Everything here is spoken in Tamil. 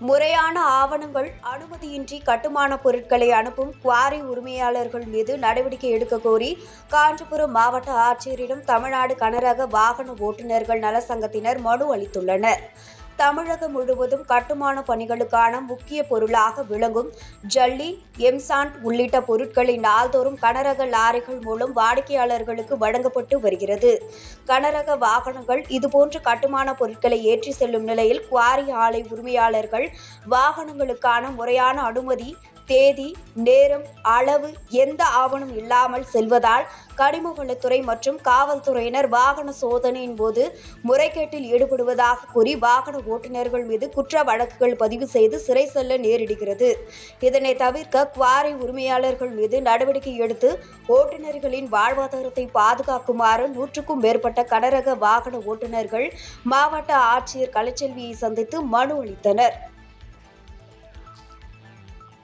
முறையான ஆவணங்கள் அனுமதியின்றி கட்டுமான பொருட்களை அனுப்பும் குவாரி உரிமையாளர்கள் மீது நடவடிக்கை எடுக்க கோரி காஞ்சிபுரம் மாவட்ட ஆட்சியரிடம் தமிழ்நாடு கனரக வாகன ஓட்டுநர்கள் நல சங்கத்தினர் மனு அளித்துள்ளனர். தமிழகம் முழுவதும் கட்டுமான பணிகளுக்கான முக்கிய பொருளாக விளங்கும் ஜல்லி எம்சாண்ட் உள்ளிட்ட பொருட்களை நாள்தோறும் கனரக லாரிகள் மூலம் வாடிக்கையாளர்களுக்கு வழங்கப்பட்டு வருகிறது. கனரக வாகனங்கள் இதுபோன்ற கட்டுமான பொருட்களை ஏற்றி செல்லும் நிலையில் குவாரி ஆலை உரிமையாளர்கள் வாகனங்களுக்கான முறையான அனுமதி தேதி நேரம் அளவு எந்த ஆவணம் இல்லாமல் செல்வதால் கனிமவளத்துறை மற்றும் காவல்துறையினர் வாகன சோதனையின் போது முறைகேட்டில் ஈடுபடுவதாக கூறி வாகன ஓட்டுநர்கள் மீது குற்ற வழக்குகள் பதிவு செய்து சிறை செல்ல நேரிடுகிறது. இதனை தவிர்க்க குவாரி உரிமையாளர்கள் மீது நடவடிக்கை எடுத்து ஓட்டுநர்களின் வாழ்வாதாரத்தை பாதுகாக்குமாறு நூற்றுக்கும் மேற்பட்ட கனரக வாகன ஓட்டுநர்கள் மாவட்ட ஆட்சியர் கலைச்செல்வியை சந்தித்து மனு அளித்தனர்.